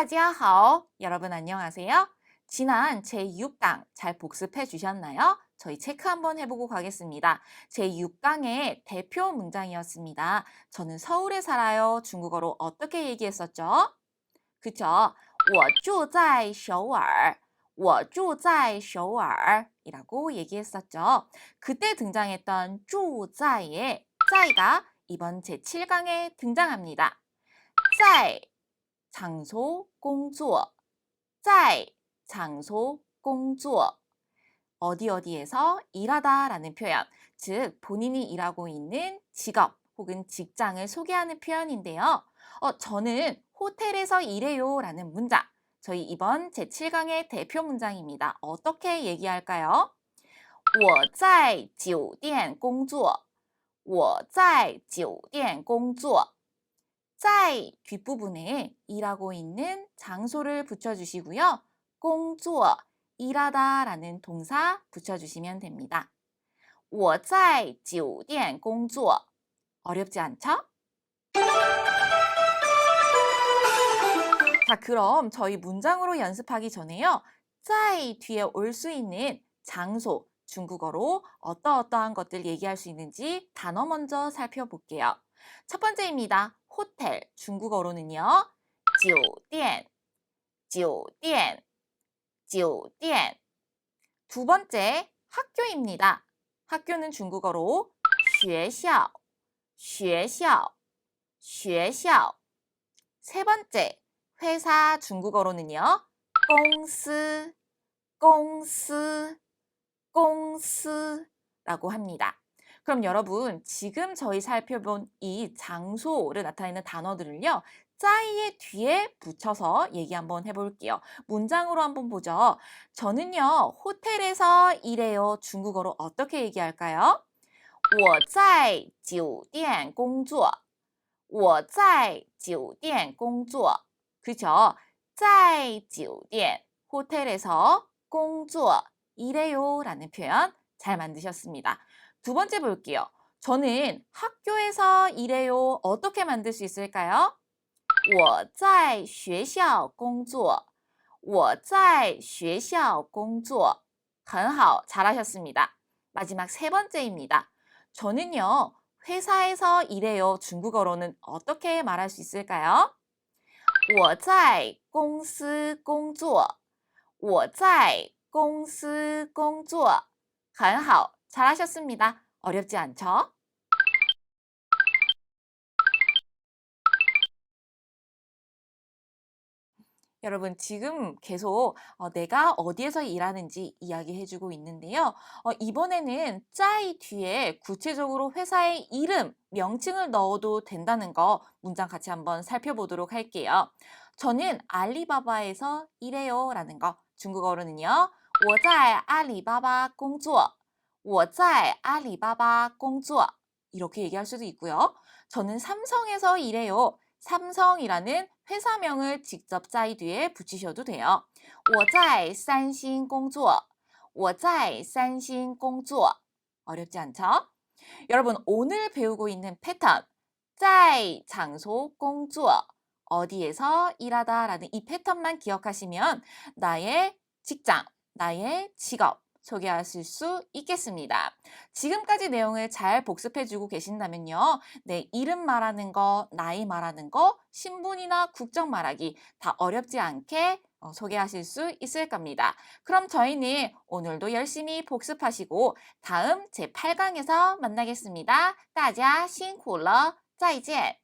大家好. 여러분 안녕하세요. 지난 제6강 잘 복습해 주셨나요? 저희 체크 한번 해보고 가겠습니다. 제6강의 대표 문장이었습니다. 저는 서울에 살아요. 중국어로 어떻게 얘기했었죠? 그쵸? 我住在首尔.我住在首尔 이라고 얘기했었죠. 그때 등장했던 住在의 在가 이번 제7강에 등장합니다. 在 장소 工作在장소工作 어디 어디에서 일하다 라는 표현, 즉 본인이 일하고 있는 직업 혹은 직장을 소개하는 표현인데요. 어, 저는 호텔에서 일해요 라는 문장, 저희 이번 제7강의 대표 문장입니다. 어떻게 얘기할까요? 我在酒店工作我在酒店工作 在 뒷부분에 일하고 있는 장소를 붙여주시고요. 工作 일하다 라는 동사 붙여주시면 됩니다. 我在酒店工作 어렵지 않죠? 자, 그럼 저희 문장으로 연습하기 전에요. 在 뒤에 올 수 있는 장소, 중국어로 어떠어떠한 것들 얘기할 수 있는지 단어 먼저 살펴볼게요. 첫 번째입니다. 호텔, 중국어로는요. 酒店,酒店,酒店. 두 번째, 학교입니다. 학교는 중국어로 学校,学校,学校. 세 번째, 회사 중국어로는요. 公司,公司,公司 라고 합니다. 그럼 여러분 지금 저희 살펴본 이 장소를 나타내는 단어들을요. 짜이의 뒤에 붙여서 얘기 한번 해볼게요. 문장으로 한번 보죠. 저는요. 호텔에서 일해요. 중국어로 어떻게 얘기할까요? 我在酒店工作我在酒店工作 그죠? 在酒店 호텔에서 工作 일해요 라는 표현 잘 만드셨습니다. 두 번째 볼게요. 저는 학교에서 일해요. 어떻게 만들 수 있을까요? 我在学校工作我在学校工作很好. 잘하셨습니다. 마지막 세 번째입니다. 저는요. 회사에서 일해요. 중국어로는 어떻게 말할 수 있을까요? 我在公司工作我在公司工作很好. 잘하셨습니다. 어렵지 않죠? 여러분 지금 계속 어, 내가 어디에서 일하는지 이야기해주고 있는데요. 어, 이번에는 짜이 뒤에 구체적으로 회사의 이름, 명칭을 넣어도 된다는 거 문장 같이 한번 살펴보도록 할게요. 저는 알리바바에서 일해요 라는 거 중국어로는요. 我在阿里巴巴工作 我在阿里巴巴工作 이렇게 얘기할 수도 있고요. 저는 삼성에서 일해요. 삼성이라는 회사명을 직접 짜이 뒤에 붙이셔도 돼요. 我在三星工作我在三星工作 어렵지 않죠? 여러분 오늘 배우고 있는 패턴 在 장소 工作 어디에서 일하다 라는 이 패턴만 기억하시면 나의 직장, 나의 직업 소개하실 수 있겠습니다. 지금까지 내용을 잘 복습해주고 계신다면요. 내 이름 말하는 거, 나이 말하는 거, 신분이나 국적 말하기 다 어렵지 않게 어, 소개하실 수 있을 겁니다. 그럼 저희는 오늘도 열심히 복습하시고 다음 제8강에서 만나겠습니다. 大家辛苦了,再见.